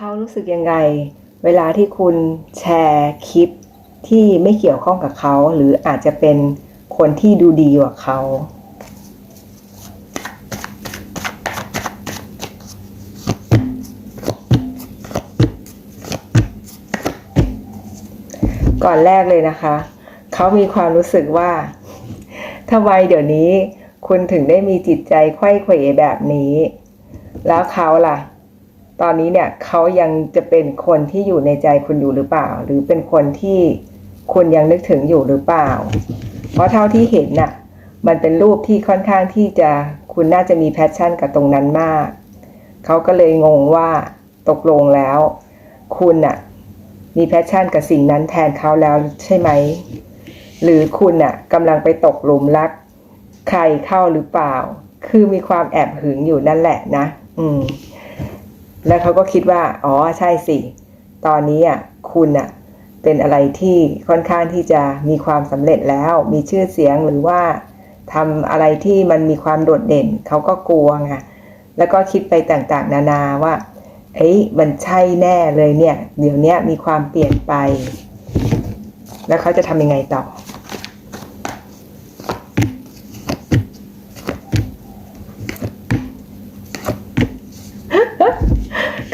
เขารู้สึกยังไง เวลาที่คุณแชร์คลิปที่ไม่เกี่ยวข้องกับเขา หรืออาจจะเป็นคนที่ดูดีกว่าเขาก่อนแรกเลยนะคะ เขามีความรู้สึกว่าทำไมเดี๋ยวนี้ คุณถึงได้มีจิตใจไขว้เขวแบบนี้ แล้วเขาล่ะ ตอนนี้เนี่ยเขายังจะเป็นคนที่อยู่ในใจคุณอยู่หรือเปล่า หรือเป็นคนที่คุณยังนึกถึงอยู่หรือเปล่า เพราะเท่าที่เห็นน่ะมันเป็นรูปที่ค่อนข้างที่จะคุณน่าจะมีแพชชั่นกับตรงนั้นมาก เขาก็เลยงงว่าตกลงแล้ว คุณน่ะมีแพชชั่นกับสิ่งนั้นแทนเขาแล้วใช่ไหม หรือคุณน่ะกำลังไปตกหลุมรัก ใครเข้าหรือเปล่า คือมีความแอบหึงอยู่นั่นแหละนะ อืม แล้วเขาก็คิดว่า อ๋อใช่สิ ตอนนี้อะคุณอะเป็นอะไรที่ค่อนข้างที่จะมีความสำเร็จแล้ว มีชื่อเสียงหรือว่าทำอะไรที่มันมีความโดดเด่น เขาก็กลัวไงแล้วก็คิดไปต่างๆ นานาว่า เอ้ยมันใช่แน่เลยเนี่ย เดี๋ยวนี้มีความเปลี่ยนไป แล้วเขาจะทำยังไงต่อ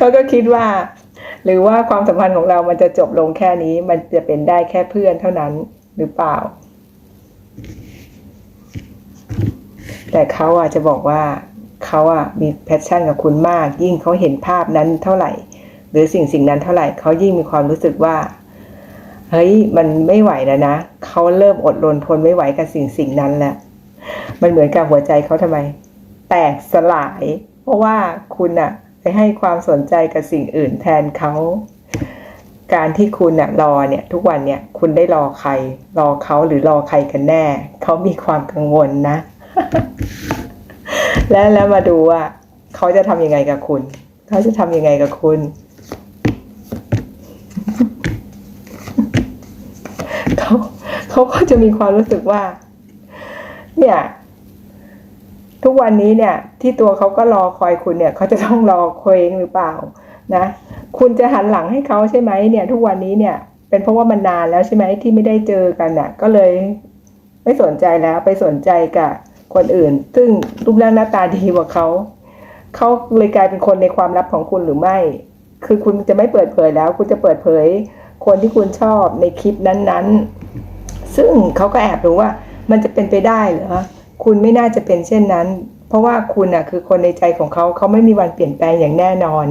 เขาก็คิดว่า หรือว่าความสัมพันธ์ของเรามันจะจบลงแค่นี้ มันจะเป็นได้แค่เพื่อนเท่านั้นหรือเปล่า แต่เขาอาจจะบอกว่าเขาอะมีแพชชั่นกับคุณมาก ยิ่งเขาเห็นภาพนั้นเท่าไหร่ หรือสิ่งสิ่งนั้นเท่าไหร่เขายิ่งมีความรู้สึกว่าเฮ้ยมันไม่ไหวแล้วนะเขาเริ่มอดรนทนไม่ไหวกับสิ่งสิ่งนั้นแหละมันเหมือนกับหัวใจเขาทำไม แตกสลาย เพราะว่าคุณอะ ไปให้ความสนใจกับสิ่งอื่นแทนเขา การที่คุณอะรอเนี่ย ทุกวันเนี่ยคุณได้รอใคร รอเขาหรือรอใครกันแน่ เขามีความกังวลนะ แล้วแล้วมาดูว่าเขาจะทำยังไงกับคุณ เขาจะทำยังไงกับคุณ เขาเขาก็จะมีความรู้สึกว่า เนี่ย ทุกวันนี้เนี่ยที่ตัวเขาก็รอคอยคุณเนี่ยเขาจะต้องรอเคว้งหรือเปล่านะคุณจะหันหลังให้เขาใช่ไหมเนี่ยทุกวันนี้เนี่ยเป็นเพราะว่ามันนานแล้วใช่ไหมที่ไม่ได้เจอกันน่ะก็เลยไม่สนใจแล้วไปสนใจกับคนอื่น ซึ่งรูปร่างหน้าตาดีกว่าเขาเขาเลยกลายเป็นคนในความลับของคุณหรือไม่ คือคุณจะไม่เปิดเผยแล้ว คุณจะเปิดเผย คนที่คุณชอบในคลิปนั้นๆ ซึ่งเขาก็แอบรู้ว่ามันจะเป็นไปได้เหรอ คุณไม่น่าจะเป็นเช่นนั้น เพราะว่าคุณอะคือคนในใจของเขาเขาไม่มีวันเปลี่ยนแปลงอย่างแน่นอน